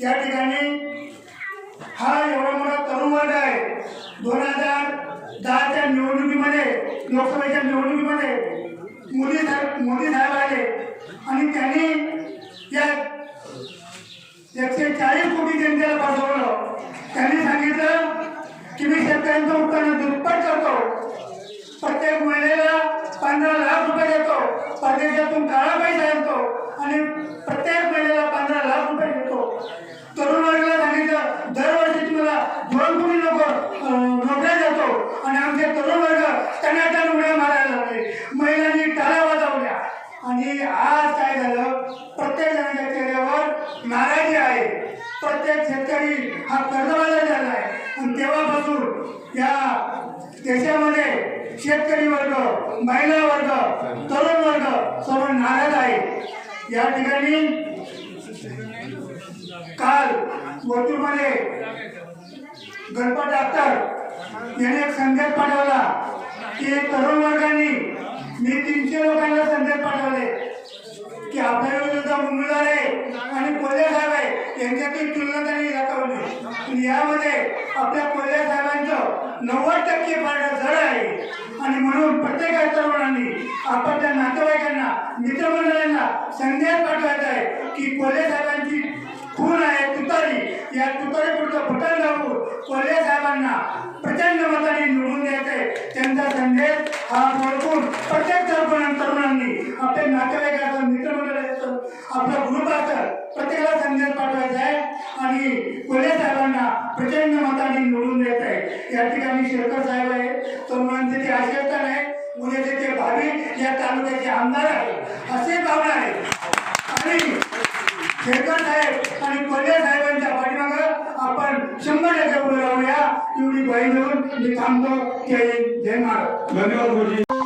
या ठिकाणी हा एवढा मोठा तरुण वर्ग आहे. दोन हजार दहाच्या निवडणुकीमध्ये लोकसभेच्या निवडणुकीमध्ये मोदी साहेब मोदी साहेब आले. आणि त्यांनी या एकशे चाळीस कोटी जनतेला पाठवलं. त्यांनी सांगितलं की मी शेतकऱ्यांचं उत्तर आणि आज काय झालं? प्रत्येक जणांच्या चेहऱ्यावर नाराजी आहे. प्रत्येक शेतकरी हा कर्जबाजार झाला आहे. आणि तेव्हापासून या देशामध्ये शेतकरी वर्ग महिला वर्ग तरुण वर्ग सर्व नाराज आहे. या ठिकाणी काल वतूरमध्ये गणपत डॉक्टर याने एक संदेश पाठवला की तरुण वर्गाने मी तीनशे लोकांना की आपल्या विरुद्ध उमेदवार आहे आणि कोल्हे साहेब आहे यांच्यातील तुलना त्यांनी दाखवली यामध्ये आपल्या कोल्हे साहेबांचं नव्वद टक्के पारडं जड आहे. आणि म्हणून प्रत्येक तरुणांनी आपल्या नातेवाईकांना मित्रमंडळांना संदेश पाठवायचा आहे की कोल्हे साहेबांची खून आहे तुतारी. या तुतारी पुढचं बटन दाबून कोल्हे साहेबांना प्रचंड मताने निवडून द्यायचंय त्यांचा संदेश हा ओळखून प्रत्येक तरुण तरुणांनी आपल्या नातेवाईकांचा आपला प्रत्येकाला संदेश पाठवायचा आहे. आणि कोल्हे साहेबांना प्रचंड मताने निवडून देत आहे. या ठिकाणी शेरकर साहेब आहे. तरुणांचे ते आश्रस्थान आहे. उद्याचे ते भावी या तालुक्याचे आमदार आहेत असे भावना आहे आणि शेरकर साहेब आणि कोल्हे साहेबांच्या पाठीमागं आपण शंभर टक्के उभे राहूया. एवढी बाई देऊन मी थांबतो. जय जय महाराज धन्यवाद गुरुजी.